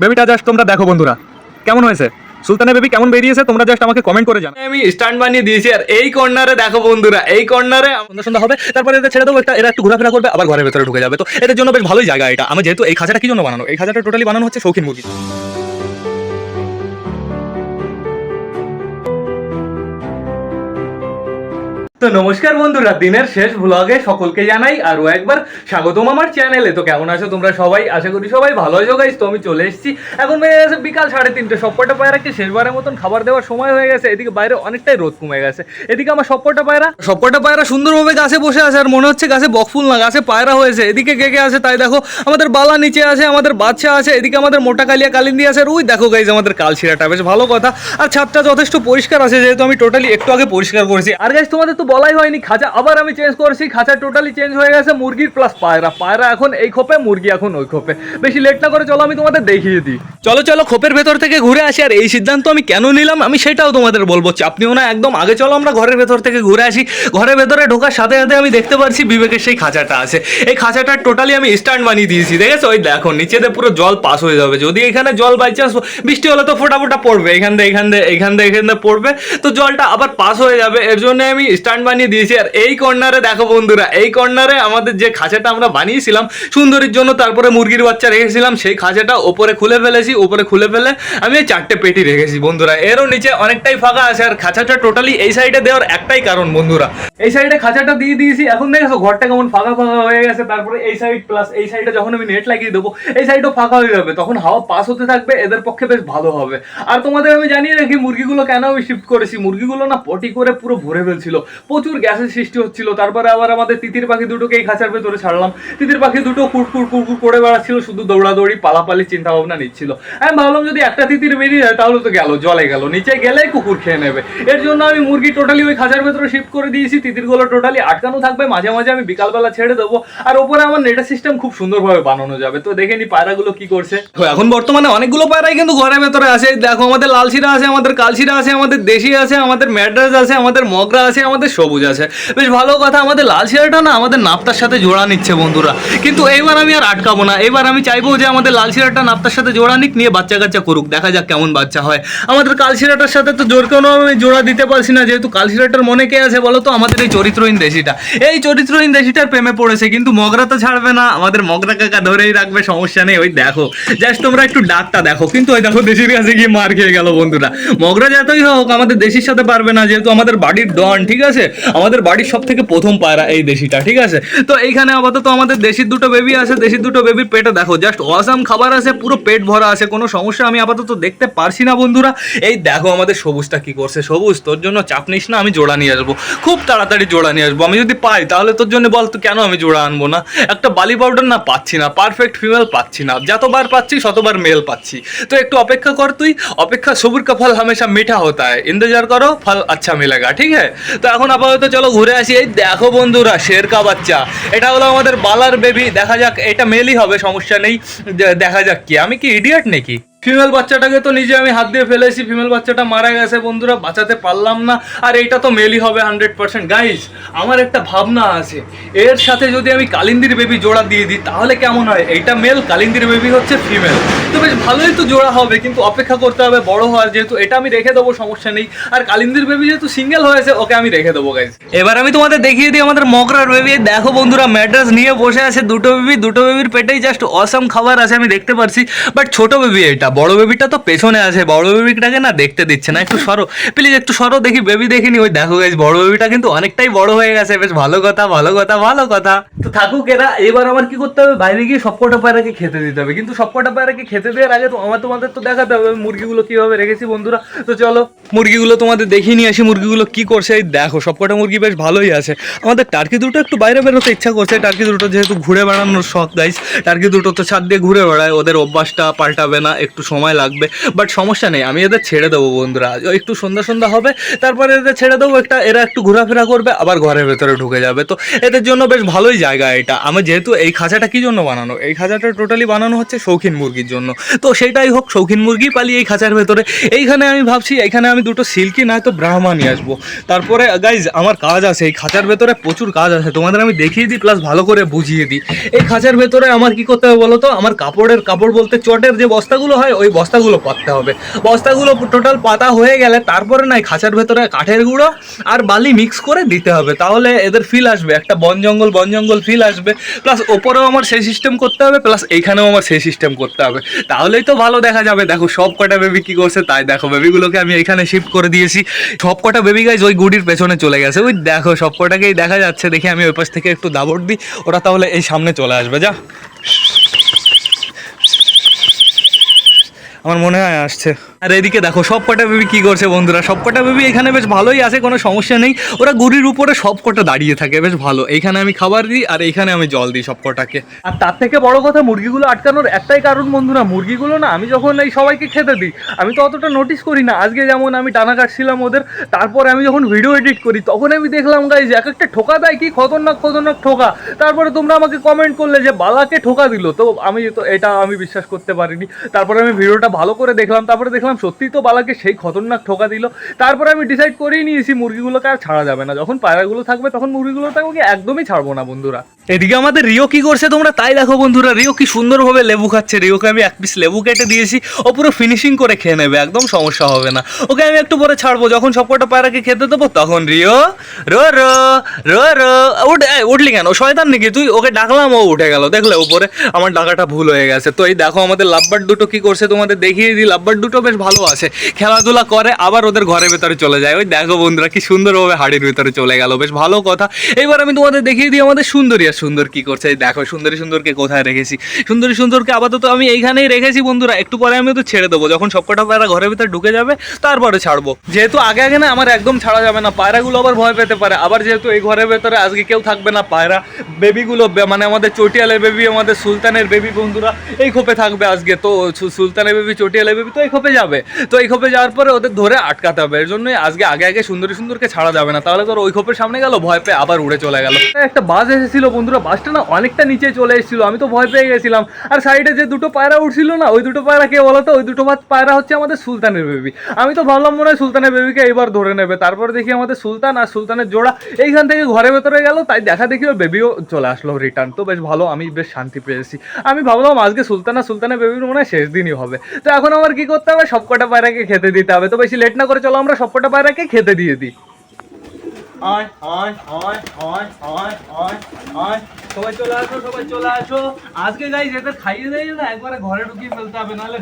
বেবিটা জাস্ট তোমরা দেখো বন্ধুরা। কেমন হয়েছে? সুলতানের বেবি কেমন বেরিয়েছে? তোমরা জাস্ট আমাকে কমেন্ট করে জানাও। আমি স্ট্যান্ড বানিয়ে দিয়েছি আর এই কর্নারে দেখো বন্ধুরা এই কর্নারে সুন্দর সুন্দর হবে তারপরে এটা ছেড়ে দেবো একটা এরা একটু ঘোরাফেরা করবে আবার ঘরের ভেতরে ঢুকে যাবে। তো এটার জন্য বেশ ভালোই জায়গা এটা। আমি যেহেতু এই খাঁচাটা কি জন্য বানানো? এই খাঁচাটা টোটালি বানানো হচ্ছে শৌখিন মুরগি তো নমস্কার বন্ধুরা, দিনের শেষ ব্লগে সকলকে জানাই আরও একবার স্বাগতম আমার চ্যানেলে তো কেমন আছো তোমরা সবাই? আশা করি সবাই ভালো আছো গাইস তো আমি চলে এসেছি। এখন বেজে গেছে বিকাল সাড়ে তিনটে, সবকটা পায়রাকে শেষবারের মতন খাবার দেওয়ার সময় হয়ে গেছে? এদিকে বাইরে অনেকটাই রোদ কমে গেছে। এদিকে আমার সবকটা পায়রা? সবকটা পায়রা সুন্দরভাবে গাছে বসে আছে আর মনে হচ্ছে গাছে বকফুল না, গাছে পায়রা হয়েছে। এদিকে কে কে আছে তাই দেখো, আমাদের বালা নিচে আছে, আমাদের বাচ্চা আছে, এদিকে আমাদের মোটা কালিয়া কালিন্দি আছে আর ওই দেখো গাইজ আমাদের কালশিরাটা, বেশ ভালো কথা। আর ছাদটা যথেষ্ট পরিষ্কার আছে, যেহেতু আমি টোটালি একটু আগে পরিষ্কার করেছি। আর গাইজ তোমাদের তো বলাই হয়নি, খাঁচা আবার আমি চেঞ্জ করেছি, খাঁচা টোটালি চেঞ্জ হয়ে গেছে, মুরগির প্লাস পায়রা। পায়রা এখন এই খোপে, মুরগি এখন ওই খোপে। বেশি লেট না করে চলো, আমি তোমাদের দেখিয়ে দিই। চলো চলো, খোপের ভেতর থেকে ঘুরে আসি, আর এই সিদ্ধান্ত আমি কেন নিলাম, আমি সেটাও তোমাদের বলব। চাপ নিও না, একদম আগে চলো, আমরা ঘরের ভেতর থেকে ঘুরে আসি। ঘরের ভেতরে ঢোকার সাথে সাথে আমি দেখতে পাচ্ছি বিবেকের সেই খাঁচাটা আছে। এই খাঁচাটা টোটালি আমি স্ট্যান্ড বানিয়ে দিয়েছি, দেখেছ? ওই দেখো, নিচেতে পুরো জল পাস হয়ে যাবে। যদি এখানে জল বাই চান্স বৃষ্টি হলে তো ফোটা ফোটা পড়বে, এখান থেকে এখান থেকে এখান থেকে এখান থেকে পড়বে, তো জলটা আবার পাস হয়ে যাবে। এর জন্য আমি স্ট্যান্ড বানিয়ে দিয়েছি। আর এই কর্নারে দেখো বন্ধুরা, এই কর্নারে আমাদের যে খাঁচাটা আমরা বানিয়েছিলাম, সুন্দরীর জন্য তারপরে মুরগির বাচ্চা রেখেছিলাম, সেই খাঁচাটা ওপরে খুলে ফেলেছি, ওপরে খুলে ফেলে আমি চারটে পেটি রেখেছি বন্ধুরা। এরও নিচে অনেকটাই ফাঁকা আছে, আর খাঁচাটা টোটালি এই সাইডে দেওয়ার একটাই কারণ বন্ধুরা। এই সাইডে খাঁচাটা দিয়ে দিয়েছি, এখন দেখেছ ঘরটা কেমন ফাঁকা ফাঁকা হয়ে গেছে, তারপরে এই সাইড প্লাস এই সাইডে যখন আমি নেট লাগিয়ে দেবো, এই সাইডও ফাঁকা হয়ে যাবে, তখন হাওয়া পাস হতে থাকবে, এদের পক্ষে বেশ ভালো হবে। আর তোমাদের আমি জানিয়ে রাখি, মুরগিগুলো কেন আমি শিফট করেছি? মুরগিগুলো না পটি করে পুরো ভরে ফেলছিল। প্রচুর গ্যাসের সৃষ্টি হচ্ছিল। তারপরে আবার আমাদের তিতির পাখি দুটোকে এই খাঁচার ভেতরে ছাড়লাম। তিতির পাখি দুটো কুটকুর কুটকুর করে বেড়াচ্ছিল, শুধু দৌড়াদৌড়ি, পালাপালি চিন্তা ভাবনা নিচ্ছিল। আমি ভাবলাম যদি একটা তিতির বেরিয়ে যায়, তাহলে তো গেল, জলে গেল, নিচে গেলেই কুকুর খেয়ে নেবে। এর জন্য আমি মুরগি টোটালি ওই খাঁচার ভেতরে শিফট করে দিয়েছি তিতিরগুলো টোটালি আটকানো থাকবে, মাঝে মাঝে আমি বিকালবেলা ছেড়ে দেবো। আর ওপরে আমার নেটের সিস্টেম খুব সুন্দরভাবে বানানো যাবে। তো দেখে নি পায়রাগুলো কি করছে। তো এখন বর্তমানে অনেকগুলো পায়রাই কিন্তু ঘরের ভেতরে আছে। দেখো, আমাদের লালশিরা আছে, আমাদের কালশিরা আছে, আমাদের দেশি আছে, আমাদের ম্যাড্রাস আছে, আমাদের মগরা আছে, আমাদের সবুজ আছে বেশ ভালো কথা, আমাদের লাল শিরাটা না আমাদের নাপ্তার সাথে জোড়া নিচ্ছে বন্ধুরা। কিন্তু এইবার আমি আর আটকাবো না এবার আমি চাইব যে আমাদের লাল শিরাটা নাপ্তার সাথে জোড়া নিক, নিয়ে বাচ্চা কাচ্চা করুক, দেখা যাক কেমন বাচ্চা হয়। আমাদের কালশিরাটার সাথে তো জোর কোনো আমি জোড়া দিতে পারছি না, যেহেতু কালশিরাটার মনে কে আছে বলো তো, আমাদের এই চরিত্রহীন দেশিটা। এই চরিত্রহীন দেশিটার প্রেমে পড়েছে, কিন্তু মগরা তো ছাড়বে না, আমাদের মগরা কাকা ধরেই রাখবে, সমস্যা নেই, ওই দেখো। জাস্ট তোমরা একটু ডাকটা দেখো, কিন্তু ওই দেখো দেশির কাছে গিয়ে মার খেয়ে গেল বন্ধুরা। মগরা যতই হোক, আমাদের দেশির সাথে পারবে না, যেহেতু আমাদের বাড়ির ডন ঠিক আছে? আছে আমাদের বাড়ির সব থেকে প্রথম পায়রা এই দেশিটা, ঠিক আছে? তো এইখানে আপাতত আমাদের দেশির দুটো বেবি আছে, দেশির দুটো বেবির পেটে দেখো জাস্ট অসাম খাবার আছে, পুরো পেট ভরা আছে, কোনো সমস্যা আমি আপাতত দেখতে পারছি না বন্ধুরা। এই দেখো আমাদের সবুজটা কি করছে, সবুজ, তোর জন্য চাপ নিস না, আমি জোড়া নিয়ে আসব। খুব তাড়াতাড়ি জোড়া নিয়ে আসব, আমি যদি পাই, তাহলে তোর জন্য বল, তো কেন আমি জোড়া আনব না? একটা বালি পাউডার না, পাচ্ছি না পারফেক্ট ফিমেল পাচ্ছি না, যতবার পাচ্ছি শতবার মেল পাচ্ছি। তো একটু অপেক্ষা কর তুই, অপেক্ষা সবুর কা ফল হামেশা মিঠা হতা হয় ইন্তজার করো, ফল আচ্ছা মিলেগা, ঠিক হ্যাঁ তো এখন আপাতত চলো ঘুরে আসি। এই দেখো বন্ধুরা, শেরকা বাচ্চা। এটা হলো আমাদের বালার বেবি দেখা যাক, এটা মেলই হবে, সমস্যা নেই। দেখা যাক কি। আমি কি ইডিয়েট নাকি? ফিমেল বাচ্চাটাকে তো নিজে আমি হাত দিয়ে ফেলেছি ফিমেল বাচ্চাটা মারা গেছে বন্ধুরা, বাঁচাতে পারলাম না। আর এইটা তো মেলই হবে হান্ড্রেড পার্সেন্ট গাইজ আমার একটা ভাবনা আছে। এর সাথে যদি আমি কালিন্দির বেবি জোড়া দিয়ে দিই, তাহলে কেমন হয়? এইটা মেল কালিন্দির বেবি হচ্ছে ফিমেল তো বেশ ভালোই তো জোড়া হবে, কিন্তু অপেক্ষা করতে হবে বড় হওয়ার, যেহেতু এটা আমি রেখে দেবো, সমস্যা নেই। আর কালিন্দির বেবি যেহেতু সিঙ্গেল হয়েছে, ওকে আমি রেখে দেবো গাইজ এবার আমি তোমাদের দেখিয়ে দিই আমাদের মকরার বেবি দেখো বন্ধুরা ম্যাড্রাস নিয়ে বসে আছে দুটো বেবি দুটো বেবির পেটেই জাস্ট অসম খাবার আছে, আমি দেখতে পারছি। বাট ছোট বেবি এটা বড় বেবিটা তো পেছনে আছে, বড় বেবিটাকে না দেখতে দিচ্ছে না, একটু সরো। প্লিজ একটু সরো, দেখি বেবি দেখিনি ওই দেখো গাইজ বড় বেবিটা কিন্তু অনেকটাই বড় হয়ে গেছে, বেশ ভালো কথা ভালো কথা ভালো কথা। তো থাকুক এরা, এবার আমার কি করতে হবে? বাইরে গিয়ে সবকটা পায়রাকে খেতে দিতে হবে। কিন্তু সবকটা পায়রাকে খেতে দেওয়ার আগে তো আমার, তোমাদের তো দেখাতে হবে, আমি মুরগিগুলো কীভাবে রেখেছি বন্ধুরা। তো চলো, মুরগিগুলো তোমাদের দেখিয়ে নিয়ে আসি, মুরগিগুলো কি করছে। এই দেখো, সবকটা মুরগি বেশ ভালোই আছে। আমাদের টার্কি দুটো একটু বাইরে বেরোতে ইচ্ছা করছে টার্কি দুটো যেহেতু ঘুরে বেড়ানোর শখ গাইস টার্কি দুটো তো ছাদ দিয়ে ঘুরে বেড়ায়, ওদের অভ্যাসটা পাল্টাবে না, একটু সময় লাগবে বাট সমস্যা নেই, আমি এদের ছেড়ে দেবো বন্ধুরা। একটু সন্ধ্যা সন্ধ্যা হবে, তারপরে এদের ছেড়ে দেবো, একটা এরা একটু ঘোরাফেরা করবে, আবার ঘরের ভেতরে ঢুকে যাবে। তো এদের জন্য বেশ ভালোই জায়গা এটা। আমি যেহেতু এই খাঁচাটা কী জন্য বানানো? এই খাঁচাটা টোটালি বানানো হচ্ছে শৌখিন মুরগির জন্য। তো সেটাই হোক, শৌখিন মুরগি পালি এই খাঁচার ভেতরে। এইখানে আমি ভাবছি এখানে আমি দুটো সিল্কি, নয়তো ব্রাহ্মা নিয়ে আসব। তারপরে গাইজ আমার কাজ আছে, এই খাঁচার ভেতরে প্রচুর কাজ আছে, তোমাদের আমি দেখিয়ে দিই প্লাস ভালো করে বুঝিয়ে দিই। এই খাঁচার ভেতরে আমার কি করতে হবে বলো তো আমার কাপড়ের কাপড় বলতে চটের যে বস্তাগুলো হয় হয়, ওই বস্তাগুলো পাততে হবে। বস্তাগুলো টোটাল পাতা হয়ে গেলে তারপরে নাই খাঁচার ভেতরে কাঠের গুঁড়ো আর বালি মিক্স করে দিতে হবে। তাহলে এদের ফিল আসবে, একটা বন জঙ্গল বন জঙ্গল ফিল আসবে। প্লাস ওপরেও আমার সেই সিস্টেম করতে হবে প্লাস এইখানেও আমার সেই সিস্টেম করতে হবে। তাহলেই তো ভালো দেখা যাবে। দেখো, সব কটা বেবি কি করছে, তাই দেখো বেবিগুলোকে আমি এখানে শিফট করে দিয়েছি। সব কটা বেবি গাইজ ওই গুডির পেছনে চলে গেছে। ওই দেখো, সব কটাকেই দেখা যাচ্ছে। দেখি আমি ওই পাশ থেকে একটু দাবড় দিই। ওরা তাহলে এই সামনে চলে আসবে, যা। আমার মনে হয় আসছে। আর এদিকে দেখো সব কটা বেবি কি করছে বন্ধুরা? সব কটা বেবি এখানে বেশ ভালোই আছে, কোনো সমস্যা নেই। ওরা গুড়ির উপরে সব কটা দাঁড়িয়ে থাকে, বেশ ভালো। এইখানে আমি খাবার দিই আর এইখানে আমি জল দিই সব কটাকে আর তার থেকে বড় কথা, মুরগিগুলো আটকানোর একটাই কারণ বন্ধুরা, মুরগিগুলো না, আমি যখন এই সবাইকে খেতে দিই, আমি তো অতটা নোটিস করি না। আজকে যেমন আমি টানা কাটছিলাম ওদের, তারপরে আমি যখন ভিডিও এডিট করি, তখন আমি দেখলাম গাইজ এক একটা ঠোকা দেয় কি? খতরনাক খতরনাক ঠোকা। তারপরে তোমরা আমাকে কমেন্ট করলে যে, বালাকে ঠোকা দিল। তো আমি তো, এটা আমি বিশ্বাস করতে পারিনি। তারপরে আমি ভিডিওটা ভালো করে দেখলাম, তারপরে দেখলাম সত্যিই তো বালাকে সেই খতরনাক ঠোকা দিল। তারপরে আমি ডিসাইড করেই নিয়েছি, মুরগিগুলোকে আর ছাড়া যাবে না। যখন পায়রাগুলো থাকবে, তখন মুরগিগুলো থাকবে একদমই ছাড়বো না, বন্ধুরা। এদিকে আমাদের রিও কি করছে তোমরা তাই দেখো বন্ধুরা, রিও কি সুন্দরভাবে লেবু খাচ্ছে। রিওকে আমি এক পিস লেবু কেটে দিয়েছি, ও পুরো ফিনিশিং করে খেয়ে নেবে, একদম সমস্যা হবে না। ওকে আমি একটু পরে ছাড়বো, যখন সবকটা পায়রাকে খেতে দেবো, তখন রিও, রো রো রো রো, উঠ উঠলি কেন? শয়তান নাকি? তুই ওকে ডাকলাম, ও উঠে গেল। দেখলে উপরে আমার ডাকাটা ভুল হয়ে গেছে। তো এই দেখো, আমাদের লাভবার দুটো কি করছে তোমাদের দেখিয়ে দিই। লাভবার দুটো বেশ ভালো আছে। খেলাধুলা করে, আবার ওদের ঘরের ভেতরে চলে যায়। ওই দেখো বন্ধুরা, কি সুন্দরভাবে হাড়ির ভেতরে চলে গেল। বেশ ভালো কথা। এইবার আমি তোমাদের দেখিয়ে দিই আমাদের সুন্দরী সুন্দর কি করছে? দেখো, সুন্দরী সুন্দরকে কোথায় রেখেছি? সুন্দরী সুন্দরকে আপাতত আমি এইখানেই রেখেছি বন্ধুরা। একটু পরে আমি তো ছেড়ে দেবো। যখন সবকটা পায়রা ঘরের ভিতরে ঢুকে যাবে, তারপরে ছাড়বো। যেহেতু আগে আগে না আমার একদম ছাড়া যাবে না। পায়রাগুলো আবার ভয় পেতে পারে। আবার যেহেতু এই ঘরের ভেতরে আজকে কেউ থাকবে না, পায়রা বেবিগুলো মানে আমাদের চটিয়ালের বেবি, আমাদের সুলতানের বেবি বন্ধুরা, এই খোপে থাকবে আজকে। তো সুলতানের বেবি, চটিয়ালের বেবি তো এই খোপে যাবে। তো এই খোপে যাওয়ার পরে ওদের ধরে আটকাতে হবে। এর জন্যই আজকে আগে আগে সুন্দরী সুন্দরকে ছাড়া যাবে না। তাহলে তোর ওই খোপের সামনে গেল, ভয় পেয়ে আবার উড়ে চলে গেল। একটা বাস এসেছিল বন্ধুরা বাসটা না অনেকটা নিচে চলে এসেছিল, আমি তো ভয় পেয়ে গেছিলাম। আর সাইডে যে দুটো পায়রা উঠছিল না, ওই দুটো পায়রা কে বলতো? ওই দুটো পায়রা হচ্ছে আমাদের সুলতানের বেবি আমি তো ভাবলাম মনে হয় সুলতানের বেবিকে এবার ধরে নেবে। তারপরে দেখি আমাদের সুলতান আর সুলতানের জোড়া এইখান থেকে ঘরের ভেতরে গেল, তাই দেখা দেখি ওর বেবিও চলে আসলো রিটার্ন তো বেশ ভালো, আমি বেশ শান্তি পেয়েছি। আমি ভাবলাম আজকে সুলতান আর সুলতানের বেবির মনে হয় শেষ দিনই হবে। তো এখন আমার কি করতে হবে? সবকটা পায়রাকে খেতে দিতে হবে। তো বেশি লেট না করে চলো, আমরা সবকটা পায়রাকে খেতে দিয়ে দিই। চলে আসো চলে আসো। আজকে এদের খাইয়ে একবারে ঘরে ঢুকিয়ে ফেলতে হবে, নাহলে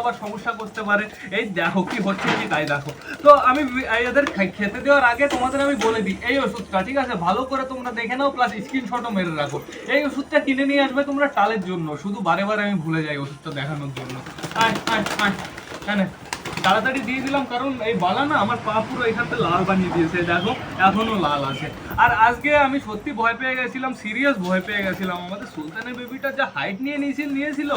আবার সমস্যা করতে পারে। এই দেখো কি হচ্ছে কি তাই দেখো। তো আমি এদের খেতে দেওয়ার আগে তোমাদের আমি বলে দিই, এই ওষুধটা, ঠিক আছে? ভালো করে তোমরা দেখে নাও প্লাস স্ক্রিনশটও মেরে রাখো। এই ওষুধটা কিনে নিয়ে আসবে তোমরা টালের জন্য, শুধু বারে বারে আমি ভুলে যাই ওষুধটা দেখানোর জন্য। আয় আয় আয়। কেন তাড়াতাড়ি দিয়ে দিলাম, কারণ এই বালা না আমার পা পুরো এখানতে লাল বানিয়ে দিয়েছে, দেখো, এখনও লাল আছে। আর আজকে আমি সত্যি ভয় পেয়ে গেছিলাম সিরিয়াস ভয় পেয়ে গেছিলাম। আমাদের সুলতানের বেবিটা যা হাইট নিয়ে নিয়েছিল নিয়েছিল,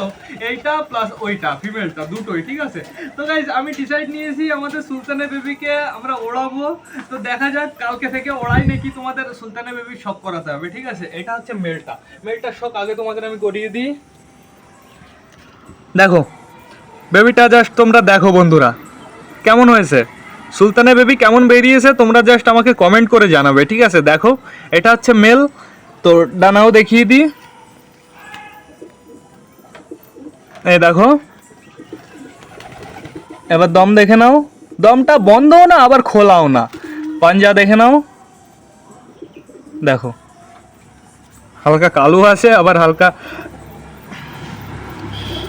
এইটা প্লাস ওইটা ফিমেলটা দুটোই, ঠিক আছে? তো গাইজ আমি ডিসাইড নিয়েছি আমাদের সুলতানের বেবিকে আমরা ওড়াবো। তো দেখা যাক, কালকে থেকে ওড়াই নাকি তোমাদের সুলতানের বেবি শখ করাতে হবে, ঠিক আছে? এটা হচ্ছে মেলটা মেলটার শখ আগে তোমাদের আমি করিয়ে দিই। দেখো বেবিটা জাস্ট তোমরা দেখো বন্ধুরা। কেমন হয়েছে? সুলতানের বেবি কেমন বেরিয়েছে তোমরা জাস্ট আমাকে কমেন্ট করে জানাবে, ঠিক আছে? দেখো, এটা হচ্ছে মেল তো ডানাও দেখিয়ে দিই। এই দেখো। এবার দম দেখে নাও। দমটা বন্ধও না, আবার খোলাও না। পাঞ্জা দেখে নাও। দেখো। হালকা কালো আছে, আবার হালকা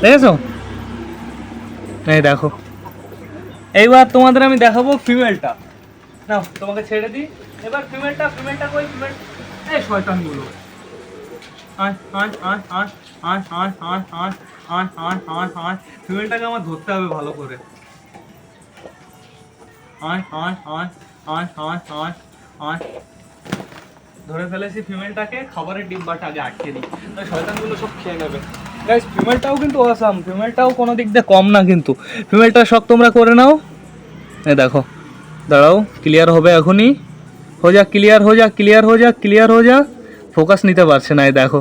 দেখেছ? এই দেখো এইবার তোমাদের আমি দেখাবো ফিমেলটা না তোমাকে ছেড়ে দিই এবার ফিমেলটা ফিমেলটা কই ফিমেল এই শয়তানগুলো ফিমেলটাকে আমার ধরতে হবে ভালো করে ধরে ফেলেছি ফিমেলটাকে খাবারের ডিব্বাটা আগে আটকে দিই শয়তানগুলো সব খেয়ে নেবে গাইস ফিমেলটাও কিন্তু অসাম ফিমেলটাও কোনো দিক দিয়ে কম না কিন্তু। ফিমেলটা শখ তোমরা করে নাও। এ দেখো, দাঁড়াও ক্লিয়ার হবে এখনই। হো যা ক্লিয়ার হো যা ক্লিয়ার হো যা ক্লিয়ার হো যা ফোকাস নিতে পারছে না, এই দেখো।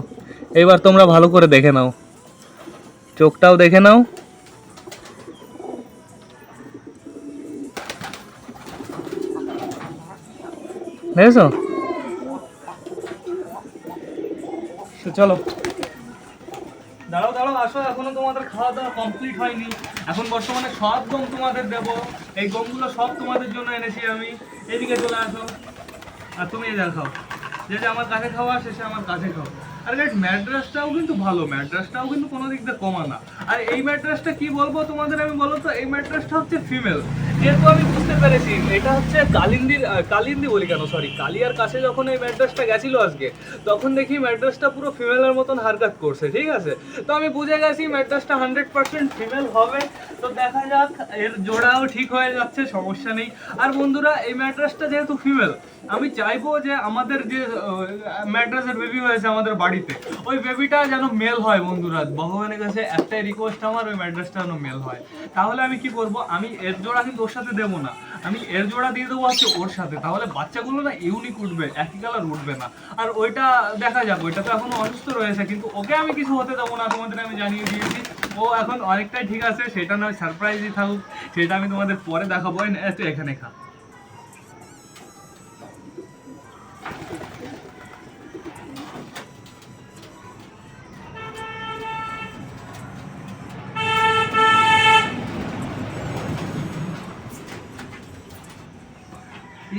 এবার তোমরা ভালো করে দেখে নাও। চোখটাও দেখে নাও। দেখেছ? চলো। দাঁড়াও দাঁড়াও, আসো, এখনও তোমাদের খাওয়া দাওয়া কমপ্লিট হয়নি। এখন বর্তমানে সব গম তোমাদের দেবো। এই গমগুলো সব তোমাদের জন্য এনেছি আমি। এদিকে চলে আসো। আর তুমি এই দেখাও যেটা আমার কাছে খাওয়া শেষে আমার কাছে খাও। আর গাইড ম্যাড্রাসটাও কিন্তু ভালো, ম্যাড্রাসটাও কিন্তু কোনো দিক দিয়ে কমা না। আর এই ম্যাড্রাসটা কি বলব তোমাদের আমি বলো তো? এই ম্যাড্রাসটা হচ্ছে ফিমেল যেহেতু আমি বুঝতে পেরেছি, এটা হচ্ছে কালিন্দির কালিন্দি বলি কেন? সরি কালিয়ার কাছে যখন এই ম্যাড্রাসটা গেছিল আজকে, তখন দেখি ম্যাড্রাসটা পুরো ফিমেলের মতন হারকাত করছে, ঠিক আছে? তো আমি বুঝে গেছি ম্যাড্রাসটা হান্ড্রেড পার্সেন্ট ফিমেল হবে। তো দেখা যাক, এর জোড়াও ঠিক হয়ে যাচ্ছে, সমস্যা নেই। আর বন্ধুরা, এই ম্যাড্রাসটা যেহেতু ফিমেল আমি চাইব যে আমাদের যে ম্যাড্রাসের বেবি হয়েছে আমাদের বাড়িতে, ওই বেবিটা যেন মেল হয় বন্ধুরা। ভগবানের কাছে একটাই রিকোয়েস্ট আমার, ওই ম্যাড্রাসটা যেন মেল হয়। তাহলে আমি কি করব? আমি এর জোড়া কিন্তু ওর সাথে দেবো না। আমি এর জোড়া দিয়ে দেবো হচ্ছে ওর সাথে। তাহলে বাচ্চাগুলো না ইউনিক উঠবে, একই কালার উঠবে না। আর ওইটা দেখা যাবে ওইটা তো এখনও অসুস্থ রয়েছে, কিন্তু ওকে আমি কিছু হতে দেবো না, তোমাদের আমি জানিয়ে দিয়েছি। ও এখন অনেকটাই ঠিক আছে, সেটা না সারপ্রাইজই থাকুক, সেটা আমি তোমাদের পরে দেখাবো। এখানে খা।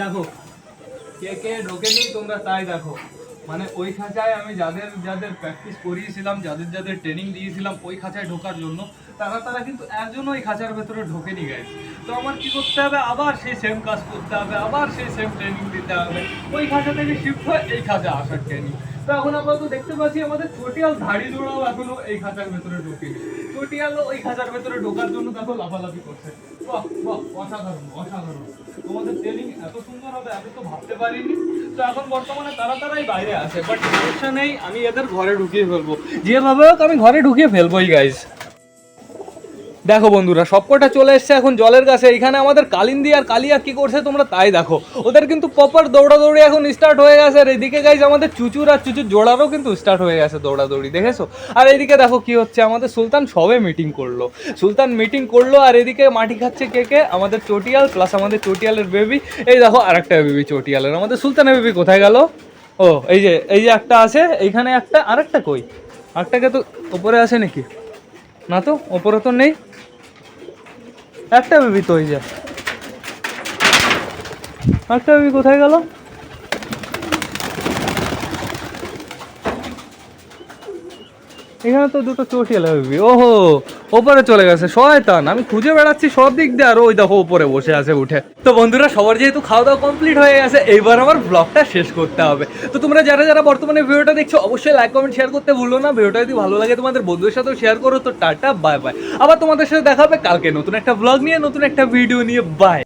देखो के के रोके नहीं तुम्हारा ताई देखो। মানে ওই খাঁচায় আমি যাদের যাদের প্র্যাকটিস করিয়েছিলাম, যাদের যাদের ট্রেনিং দিয়েছিলাম, ওই খাঁচায় ঢোকার জন্য, তারা তারা কিন্তু একজন ওই খাঁচার ভেতরে ঢোকে নিয়ে গেছে তো আমার কি করতে হবে? আবার সেই সেম কাজ করতে হবে, আবার সেই সেম ট্রেনিং দিতে হবে। ওই খাঁচা থেকে শিফট হয়ে এই খাঁচা আসার ট্রেনিং তো এখন আমরা তো দেখতে পাচ্ছি আমাদের চটিয়াল ধাড়ি জোড়াও এখনও এই খাঁচার ভেতরে ঢুকে চটিয়ালও ওই খাঁচার ভেতরে ঢোকার জন্য দেখো লাফালাফি করছে। বাহ বাহ, অসাধারণ অসাধারণ। তোমাদের ট্রেনিং এত সুন্দর হবে, আমি তো ভাবতে পারিনি। তো এখন বর্তমানে তারা তারাই বাইরে আছে বাট সমস্যা নেই, আমি এদের ঘরে ঢুকিয়ে ফেলব। যেভাবে হোক আমি ঘরে ঢুকিয়ে ফেলবোই গাইজ দেখো বন্ধুরা, সবকটা চলে এসছে এখন জলের কাছে। এখানে আমাদের কালিন্দি আর কালিয়া কি করছে তোমরা তাই দেখো। ওদের কিন্তু প্রপার দৌড়াদৌড়ি এখন স্টার্ট হয়ে গেছে। আর এদিকে গাইজ আমাদের চুচুর আর চুচুর জোড়ারও কিন্তু স্টার্ট হয়ে গেছে দৌড়াদৌড়ি, দেখেছ? আর এদিকে দেখো কি হচ্ছে, আমাদের সুলতান সবে মিটিং করল। সুলতান মিটিং করল আর এদিকে মাটি খাচ্ছে কে কে? আমাদের চটিয়াল প্লাস আমাদের চটিয়ালের বেবি এই দেখো আরেকটা বেবি চটিয়ালের। আমাদের সুলতানের বেবি কোথায় গেল? ও, এই যে এই যে একটা আছে, এইখানে একটা, আরেকটা কই? আরেকটাকে তো ওপরে আছে নাকি? না তো, ওপরে তো নেই। একটা বেবি তো ওই যে। একটা বেবি কোথায় গেল? এখানে তো দুটো চটিয়াল বেবি ওহো, ওপরে চলে গেছে। শয়তান, আমি খুঁজে বেড়াচ্ছি সব দিক দিয়ে। আর ওই দেখো, ওপরে বসে আছে উঠে। তো বন্ধুরা, সবার যেহেতু খাওয়া দাওয়া কমপ্লিট হয়ে গেছে, এইবার আমার ব্লগটা শেষ করতে হবে। তো তোমরা যারা যারা বর্তমানে ভিডিওটা দেখছ, অবশ্যই লাইক কমেন্ট শেয়ার করতে ভুলো না। ভিডিওটা যদি ভালো লাগে তোমাদের বন্ধুদের সাথেও শেয়ার করো। তো টাটা বাই বাই আবার তোমাদের সাথে দেখা হবে। কালকে নতুন একটা ব্লগ নিয়ে, নতুন একটা ভিডিও নিয়ে। বাই